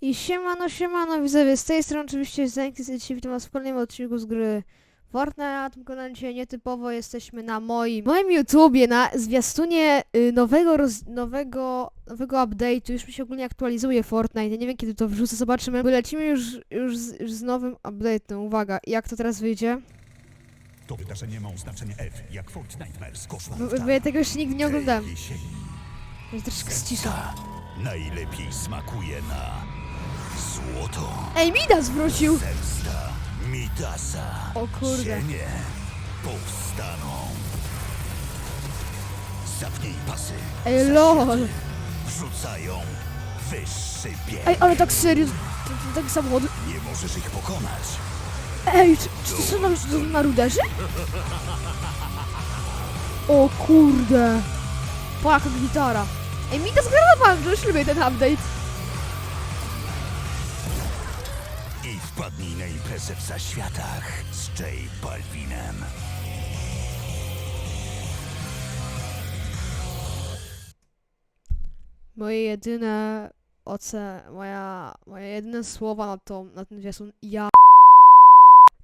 I siemano, siemano, widzowie, z tej strony oczywiście Zenki, dzisiaj witam was w kolejnym odcinku z gry Fortnite, na tym kanale dzisiaj nietypowo jesteśmy na moim, moim YouTubie, na zwiastunie y, nowego, roz, nowego, nowego update'u, już mi się ogólnie aktualizuje Fortnite, ja nie wiem kiedy to wrzucę, zobaczymy, bo lecimy już, już, z, już z nowym update'em, uwaga, jak to teraz wyjdzie, To wydarzenie ma oznaczenie F, jak Fort Nightmares, koszmar bo, ja tego jeszcze nigdy nie oglądałem, troszkę ściszę. Najlepiej smakuje na złoto. Ej, Midas wrócił! Zemsta Midasa. O kurde. Cienie powstaną. Zapnij pasy. Ej, lol! Wrzucają wyższy bieg. Ej, ale tak serio, to, taki samochód, Nie możesz ich pokonać. Ej, czy, czy to są na, to są na ruderzy? O kurde. Paka gitara. Ej, mi to na banjo, już lubię ten update. I wpadnij na imprezę w zaświatach z J Balvinem. Moje jedyne oce, moja, moje jedyne słowa na to, na ten zwiastun, ja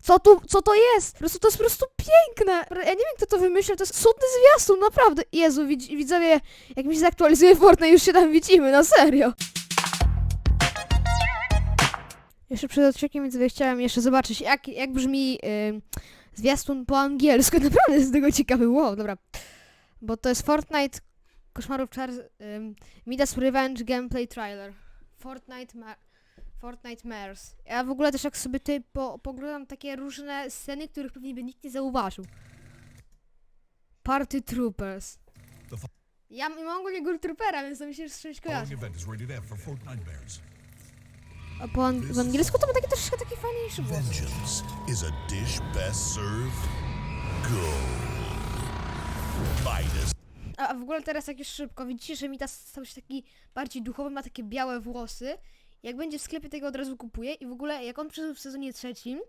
co tu, co to jest? Po prostu to jest po prostu piękne. Ja nie wiem, kto to wymyślił, to jest cudny zwiastun, naprawdę. Jezu, widz, widzowie, jak mi się zaktualizuje Fortnite, już się tam widzimy, na serio. Jeszcze przed odcinkiem widzowie chciałem jeszcze zobaczyć, jak, jak brzmi ym, zwiastun po angielsku. Naprawdę jest tego ciekawy. Wow, dobra. Bo to jest Fortnite Koszmarów Czar... Ym, Midas Revenge Gameplay Trailer. Fortnite ma... Fortnite Mares. Ja w ogóle też jak sobie tutaj po, poglądam takie różne sceny, których pewnie by nikt nie zauważył. Party Troopers. Ja mam ogólnie Gold Troopera, więc to mi się szczęść kojarzy. A po angielsku to ma taki troszeczkę taki fajniejszy głos. Vengeance is a dish best served gold. A w ogóle teraz jak już szybko, widzicie, że mi ta stał się taki bardziej duchowy, ma takie białe włosy. Jak będzie w sklepie, tego od razu kupuję i w ogóle jak on przyszedł w sezonie trzecim,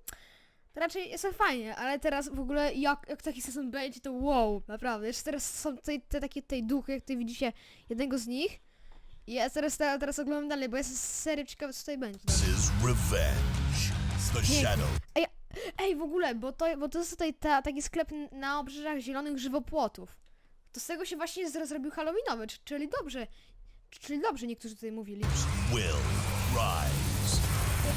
to raczej jest fajnie, ale teraz w ogóle jak, jak taki sezon będzie, to wow, naprawdę. Jeszcze teraz są te, te takie tej duchy, jak tutaj widzicie jednego z nich. I ja teraz, teraz, teraz oglądam dalej, bo jestem serio ciekawy, co tutaj będzie. is revenge. The shadow Ej, w ogóle, bo to, bo to jest tutaj ta, taki sklep na obrzeżach zielonych żywopłotów. To z tego się właśnie zro- zrobił halloweenowy, czyli dobrze. Czyli dobrze niektórzy tutaj mówili. will.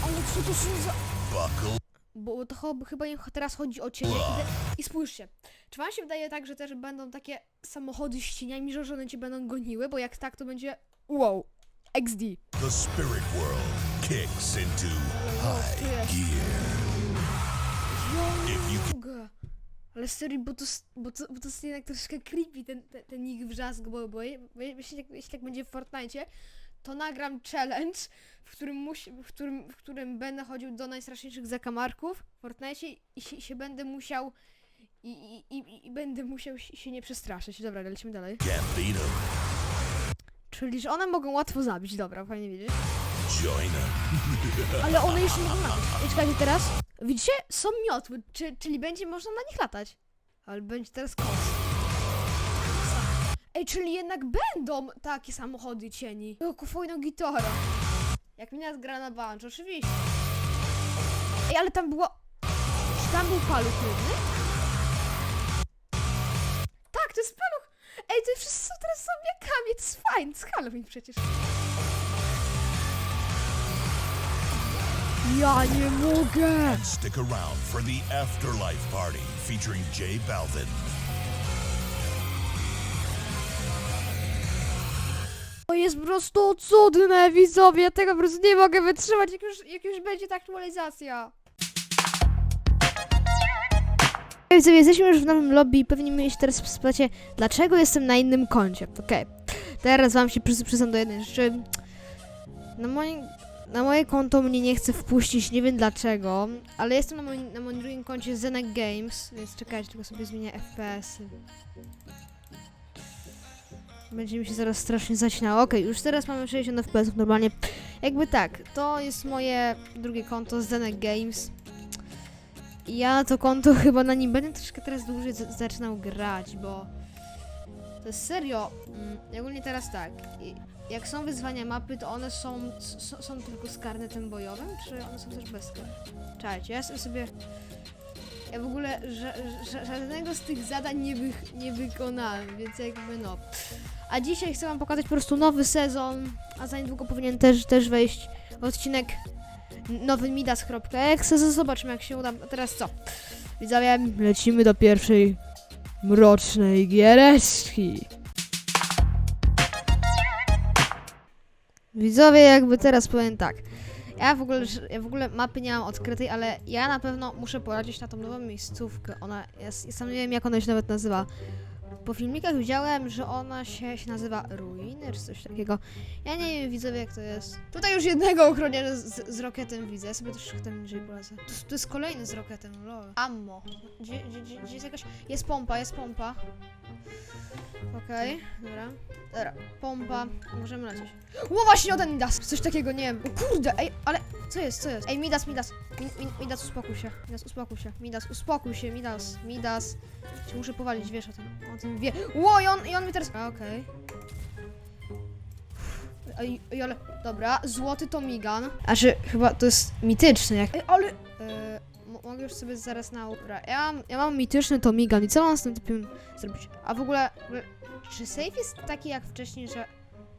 Ale co to są za... Buckle Bo to chyba im teraz chodzi o cienie. I, I spójrzcie, czy wam się wydaje tak, że też będą takie samochody z cieniami, że one cię będą goniły? Bo jak tak, to będzie wow, XD. the spirit world kicks into high gear. Ja nie mogę. Ale serio, bo to, s- bo to, bo to jest jednak troszkę creepy ten, ten, ten ich wrzask, bo, bo je- bo je- jeśli, tak, jeśli tak będzie w Fortnite, to nagram challenge, w którym, musi, w którym, w którym będę chodził do najstraszniejszych zakamarków w Fortnite i się, się będę musiał i, i, i, i będę musiał się nie przestraszyć. Dobra, lecimy dalej. Czyli, że one mogą łatwo zabić, dobra, fajnie wiedzieć. Ale one jeszcze nie mogą. I czekajcie teraz. Widzicie? Są miotły, czy, czyli będzie można na nich latać. Ale będzie teraz kos. Ej, czyli jednak będą takie samochody cieni. Jaką fajną gitarę. Jak mi nas gra na banjo, oczywiście. Ej, ale tam było... Czy tam był paluch jedny? Tak, to jest paluch! Ej, to wszyscy są teraz zombiakami, to jest fajne, jest Halloween przecież. Ja nie mogę! Stick around for the afterlife party featuring J Balvin. To jest po prostu cudne, widzowie! Tego po prostu nie mogę wytrzymać, jak już, jak już będzie ta aktualizacja. Widzowie, jesteśmy już w nowym lobby i pewnie się teraz spytacie, dlaczego jestem na innym koncie. Okej, teraz wam się przy, przyznam do jednej rzeczy. Na na moje konto mnie nie chce wpuścić, nie wiem dlaczego, ale jestem na moim, na moim drugim koncie Zenek Games, więc czekajcie, tylko sobie zmienię FPS-y. Będzie mi się zaraz strasznie zacinało. Okej, już teraz mamy 60 FPS normalnie. Jakby tak, to jest moje drugie konto Zenek Games. I Ja to konto chyba na nim będę troszkę teraz dłużej z- zaczynał grać, bo To jest serio. Mm, ogólnie teraz tak. Jak są wyzwania mapy, to one są, są tylko z karnetem bojowym, czy one są też bez? Czekajcie, ja jestem sobie... Ja w ogóle ża ża żadnego z tych zadań nie, nie wykonałem, więc jakby no. A dzisiaj chcę wam pokazać po prostu nowy sezon, a za niedługo powinien też, też wejść odcinek nowy Midas.exe. Zobaczmy jak się uda. A teraz co? Widzowie, lecimy do pierwszej mrocznej giereczki. Widzowie, jakby teraz powiem tak. Ja w ogóle, ja w ogóle mapy nie mam odkrytej, ale ja na pewno muszę poradzić na tą nową miejscówkę. Ona ja sam nie wiem jak ona się nawet nazywa. Po filmikach widziałem, że ona się, się nazywa Ruiny czy coś takiego. Ja nie wiem widzowie jak to jest. Tutaj już jednego ochroniarza z, z roketem widzę. Ja sobie też tam niżej polecę. To, to jest kolejny z roketem, lol. Ammo. Gdzie, gdzie, gdzie jest jakaś... Jest pompa, jest pompa. Okej, dobra. Dobra, pompa. Możemy lecieć. Ło, właśnie o ten Midas! Coś takiego, nie wiem. O kurde, ej, ale co jest, co jest? Ej, Midas, Midas. Mi, mi, Midas, uspokój się. Midas, uspokój się. Midas, uspokój się, Midas. Midas. Cię muszę powalić, wiesz o tym. O tym wie. Ło, i on, i on mi teraz... Okej. Ej, ej, ale... Dobra, złoty to Migan. A że chyba to jest mityczny, jak... Ej, ale... Mo- mogę już sobie zaraz na... Ja mam, ja mam mityczny to Migan i co mam z tym typem zrobić? A w ogóle... W ogóle czy save jest taki jak wcześniej, że...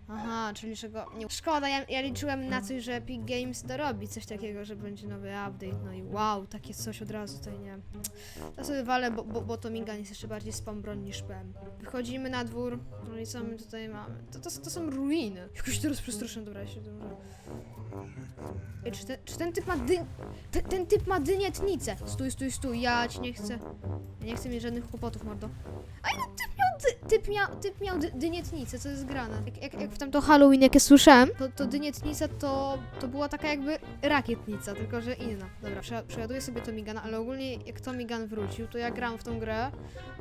Aha, czyli czego nie... Szkoda, ja, ja liczyłem na coś, że Epic Games dorobi coś takiego, że będzie nowy update, no i wow, takie coś od razu tutaj, nie Ja sobie walę, bo, bo, bo to Migan jest jeszcze bardziej spam broń niż PM. Wychodzimy na dwór, no i co my tutaj mamy? To, to, to są ruiny. Jakoś teraz przestraszyłem, dobra, ja się dobrze. Ej, czy, ten, czy ten typ ma dy... Ten, typ ma dynietnicę. Stój, stój, stój, ja ci nie chcę. Ja nie chcę mieć żadnych kłopotów, mordo. Ej, no typ miał, typ miał, typ miał dy, dynietnicę, co jest grane. Jak, jak, jak w tamto Halloween, jak ja słyszałem, to, to dynietnica to, to była taka jakby rakietnica, tylko że inna. Dobra, prze, przeładuję sobie Tomigana, ale ogólnie jak Tomigan wrócił, to ja gram w tą grę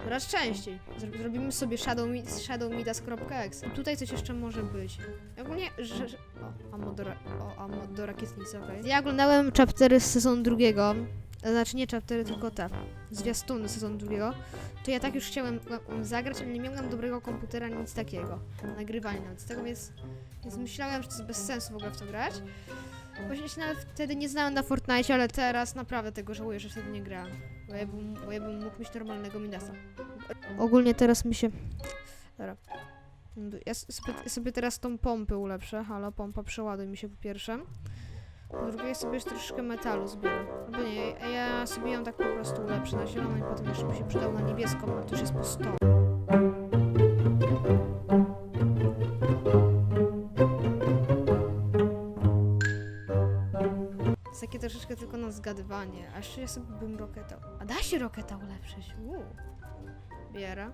coraz częściej. Zro- Zrobimy sobie Shadow, Shadow Midas.exe. Tutaj coś jeszcze może być. Ogólnie, że... o, ammo do, ra- do rakietnicy, okej. Ja oglądałem chaptery z sezonu drugiego, znaczy nie chaptery, tylko te, zwiastuny sezonu drugiego, to ja tak już chciałem zagrać, ale nie miałem dobrego komputera, nic takiego. Nagrywania nawet z tego, więc, więc myślałem, że to jest bez sensu w ogóle w to grać. Właśnie się nawet wtedy nie znałem na Fortnite, ale teraz naprawdę tego żałuję, że wtedy nie grałem. Bo ja bym, bo ja bym mógł mieć normalnego Midasa. Ogólnie teraz mi się... Dobra. Ja sobie, sobie teraz tą pompę ulepszę. Halo, pompa przeładuj mi się po pierwsze. Po drugie sobie jeszcze troszeczkę metalu zbieram. Albo nie, ja, sobie ją tak po prostu ulepszę na zielono i potem jeszcze mi się przydał na niebieską, ale to już jest po 100. To jest takie troszeczkę tylko na zgadywanie. A jeszcze ja sobie bym roketa... A da się roketa ulepszyć? Uuu. Bierę.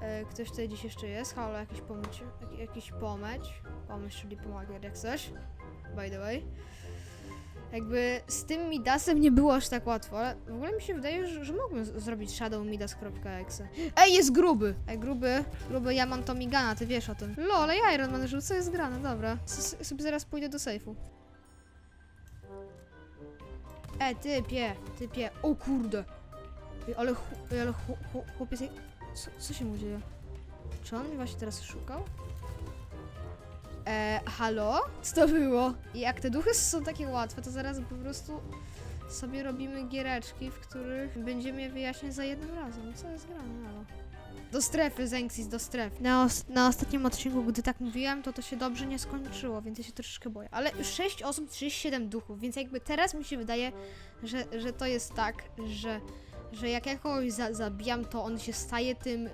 E, ktoś tutaj dziś jeszcze jest? Halo, jakiś pomyć, jak, jakiś. Pomyć, czyli pomaga jak coś. By the way. Jakby z tym Midasem nie było aż tak łatwo, ale w ogóle mi się wydaje, że, że mógłbym zrobić Shadow Midas.exe. Ej, jest gruby! Ej, gruby, gruby, ja mam Tomigana, ty wiesz o tym. Lol, ja Iron Man rzucę, jest grane, dobra. S sobie zaraz pójdę do sejfu. E, typie, typie, o kurde. Ej, ale, ej, ale chłopiec, ej, co, co się mu dzieje? Czy on mnie właśnie teraz szukał? E, halo? Co to było? I jak te duchy są takie łatwe, to zaraz po prostu sobie robimy giereczki, w których będziemy je wyjaśniać za jednym razem. Co jest grane, halo? Do strefy, Zenxis, do strefy. Na, os- na ostatnim odcinku, gdy tak mówiłem, to to się dobrze nie skończyło, więc ja się troszeczkę boję. Ale 6 osób, 37 duchów, więc jakby teraz mi się wydaje, że, że to jest tak, że, że jak ja kogoś za, zabijam, to on się staje tym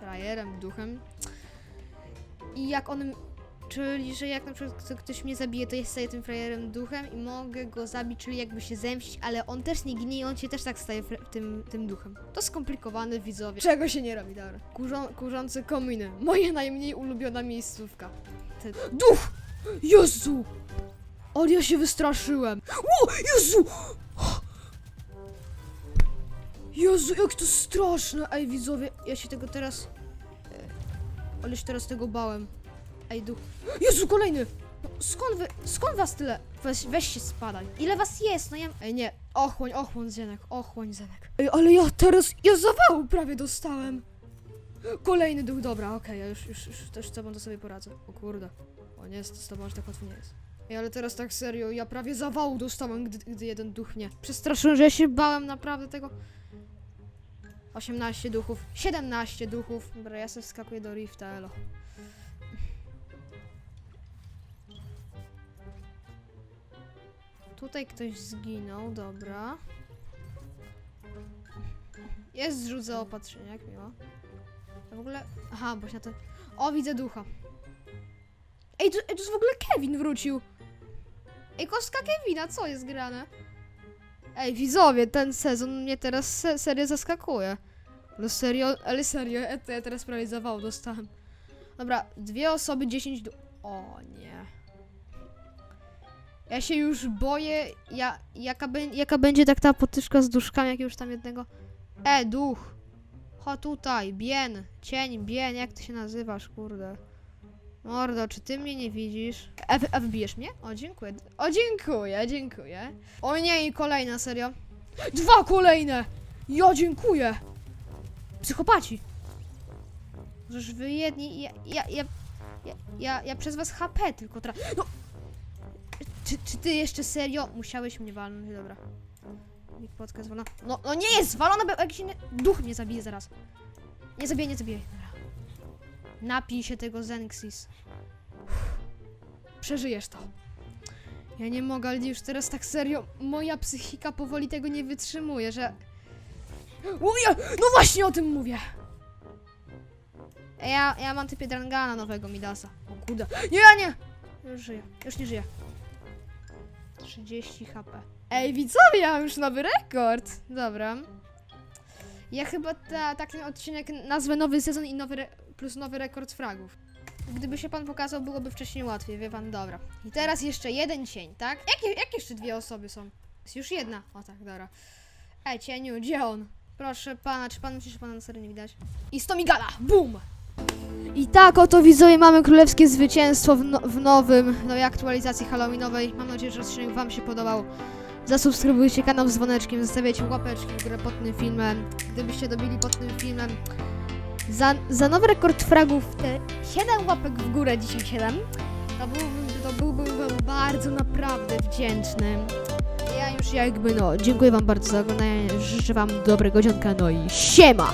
frajerem, duchem. I jak on Czyli, że jak na przykład kto- ktoś mnie zabije, to ja staję tym frajerem duchem i mogę go zabić, czyli jakby się zemścić, ale on też nie ginie i on się też tak staje tym, tym duchem. To skomplikowane widzowie. Czego się nie robi, dobra. Kurzą, kurzące kominy. Moja najmniej ulubiona miejscówka. Te... Duch! Jezu! O, ja się wystraszyłem. O, Jezu! Jezu, jak to straszne! Ej, widzowie, ja się tego teraz... e, Ale się teraz tego bałem. Ej, duch. Jezu, kolejny! No, skąd wy, skąd was tyle? Weź, weź się spadaj. Ile was jest? No ja... Ej, nie. Ochłoń, ochłoń, Zenek, ochłoń, Zenek. Ej, ale ja teraz, ja zawału prawie dostałem. Kolejny duch, dobra, okej, ja już, już, już też z tobą to sobie poradzę. O kurde. O nie, z z tobą aż tak łatwo nie jest. Ej, ale teraz tak serio, ja prawie zawału dostałem, gdy, gdy jeden duch mnie przestraszył, że ja się bałem naprawdę tego. 18 duchów, 17 duchów. Dobra, ja sobie wskakuję do Rifta, elo. Tutaj ktoś zginął, dobra. Jest zrzut zaopatrzenia, jak miło. A w ogóle... Aha, bo się na to... O, widzę ducha. Ej, tu, ej, tu w ogóle Kevin wrócił. Ej, kostka Kevina, co jest grane? Ej, widzowie, ten sezon mnie teraz se serio zaskakuje. No serio, ale serio, ja, ja teraz prawie zawał dostałem. Dobra, dwie osoby, 10 du... O nie. Ja się już boję, ja, jaka, bę- jaka będzie tak ta potyczka z duszkami, już tam jednego... E, duch! Cho tutaj, Bien, cień, Bien, jak ty się nazywasz, kurde? Mordo, czy ty mnie nie widzisz? A, wy- a wybijesz mnie? O, dziękuję. O, dziękuję, dziękuję. O nie, i kolejna, serio. Dwa kolejne! Ja dziękuję! Psychopaci! Żeż wy jedni, ja, ja, ja, ja, ja, ja przez was HP tylko tra... No! Czy, czy ty jeszcze serio musiałeś mnie walnąć? Dobra. Big podcast zwalona. No, no nie jest zwalona, bo jakiś inny duch mnie zabije zaraz. Nie zabije, nie zabije. Napij się tego Zenxis. Przeżyjesz to. Ja nie mogę, ale już teraz tak serio, moja psychika powoli tego nie wytrzymuje, że... Uje! No właśnie o tym mówię! Ja, ja mam typie Drangana nowego Midasa. O kurde. Nie, nie! Już żyję, już nie żyję. 30 HP. Ej, widzowie, ja mam już nowy rekord! Dobra. Ja chyba ta, tak odcinek nazwę nowy sezon i nowy plus nowy rekord fragów. Gdyby się pan pokazał, byłoby wcześniej łatwiej, wie pan, dobra. I teraz jeszcze jeden cień, tak? Jakie, jeszcze dwie osoby są? Jest już jedna. O tak, dobra. Ej, cieniu, gdzie on? Proszę pana, czy pan myśli, że pana na serio nie widać? I stomigala! Bum! I tak oto widzowie mamy królewskie zwycięstwo w, no, w nowym, nowej aktualizacji halloweenowej. Mam nadzieję, że odcinek wam się podobał. Zasubskrybujcie kanał z dzwoneczkiem, zostawiajcie łapeczki w górę pod tym filmem. Gdybyście dobili pod tym filmem za, za nowy rekord fragów te 7 łapek w górę, dzisiaj 7, to byłbym, to byłbym wam bardzo naprawdę wdzięczny. Ja już jakby no, dziękuję wam bardzo za oglądanie, życzę wam dobrego dzionka, no i siema!